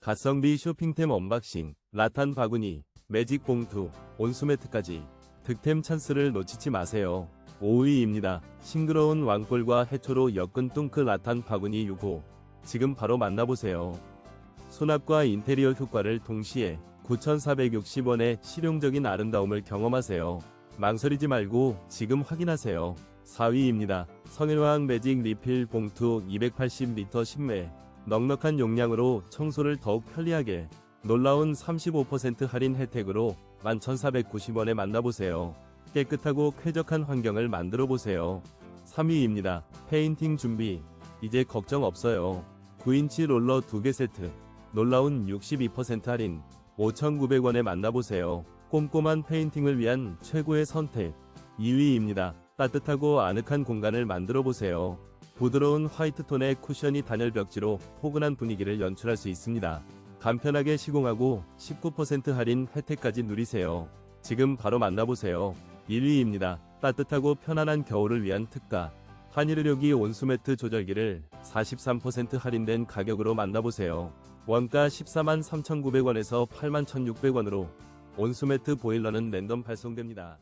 가성비 쇼핑템 언박싱, 라탄 바구니, 매직 봉투, 온수매트까지 득템 찬스를 놓치지 마세요. 5위입니다. 싱그러운 왕골과 해초로 엮은 뚱크 라탄 바구니 6호. 지금 바로 만나보세요. 수납과 인테리어 효과를 동시에 9,460원의 실용적인 아름다움을 경험하세요. 망설이지 말고 지금 확인하세요. 4위입니다. 성일화학 매직 리필 봉투 280리터 10매. 넉넉한 용량으로 청소를 더욱 편리하게 놀라운 35% 할인 혜택으로 11,490원에 만나보세요. 깨끗하고 쾌적한 환경을 만들어 보세요. 3위입니다. 페인팅 준비. 이제 걱정 없어요. 9인치 롤러 2개 세트. 놀라운 62% 할인. 5,900원에 만나보세요. 꼼꼼한 페인팅을 위한 최고의 선택. 2위입니다. 따뜻하고 아늑한 공간을 만들어 보세요. 부드러운 화이트 톤의 쿠션이 단열 벽지로 포근한 분위기를 연출할 수 있습니다. 간편하게 시공하고 19% 할인 혜택까지 누리세요. 지금 바로 만나보세요. 1위입니다. 따뜻하고 편안한 겨울을 위한 특가. 한일의료기 온수매트 조절기를 43% 할인된 가격으로 만나보세요. 원가 14만 3,900원에서 8만 1,600원으로 온수매트 보일러는 랜덤 발송됩니다.